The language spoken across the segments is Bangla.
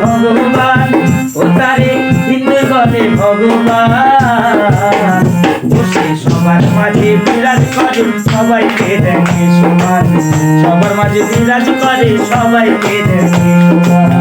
ভগবান, ও তারে হিন্দু বলে ভগবান। বসে সবার মাঝে বিরাজ করে, সবাইকে দেখে সমান। সবার মাঝে বিরাজ করে, সবাইকে দেখে সমান।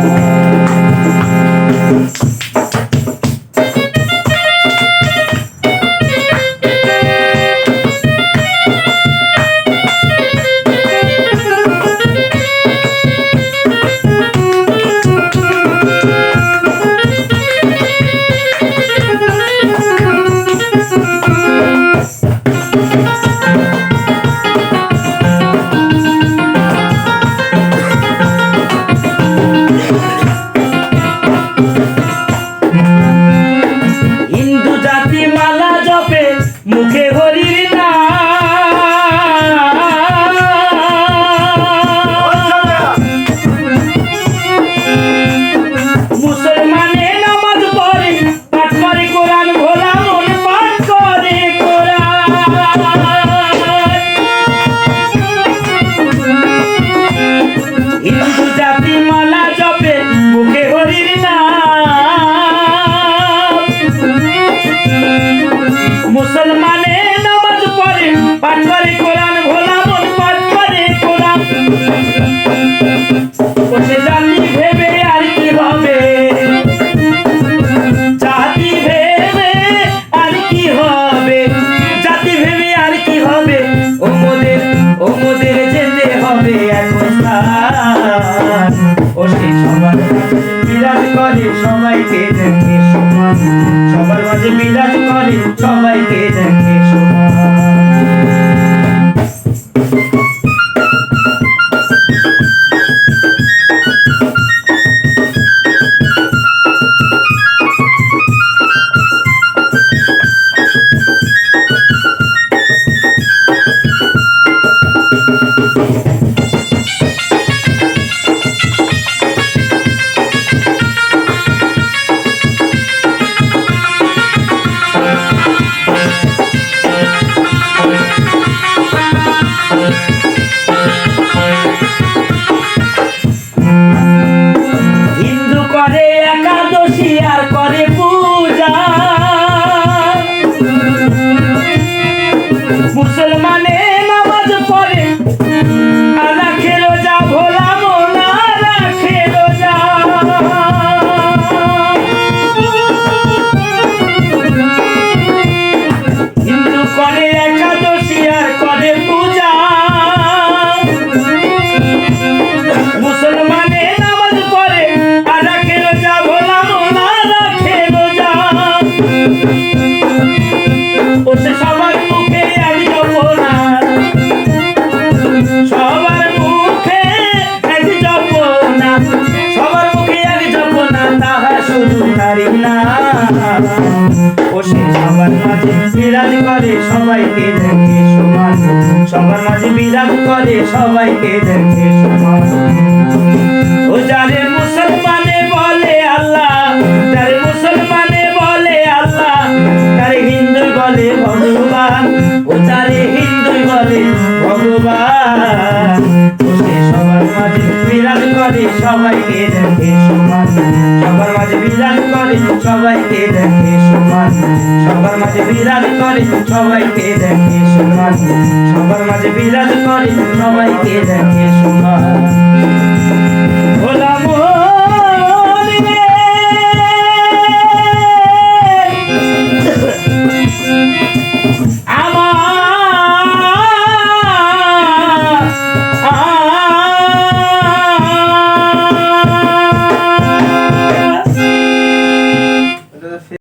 বিরাজ করে সবাইকে দেখে সমান? সবার মাঝে বিরাজ করে সবাইকে দেখে সমান? হিন্দু করে পূজা। মুসলমানে নামাজ পড়ে রাখে রোজা ভোলা মোনা রাখে রোজা। হিন্দু করে একাদশী বিরাজ করে, সবাইকে দেখে সমান সবার মাঝে বিরাজ করে, সবাইকে দেখে সমান ও যারে মুসলমানে বলে আল্লাহ, যারে মুসলমানে বলে আল্লাহ, তারে হিন্দু বলে ভগবান। ও যারে হিন্দু বলে ভগবান। সবার মাঝে বিরাজ করে, সবাইকে দেখে করে, সবাইকে দেখে সমান সবার মাঝে বিরাজ করে, সবাইকে দেখে সমান সবার মাঝে বিরাজ করে, সবাইকে দেখে সমান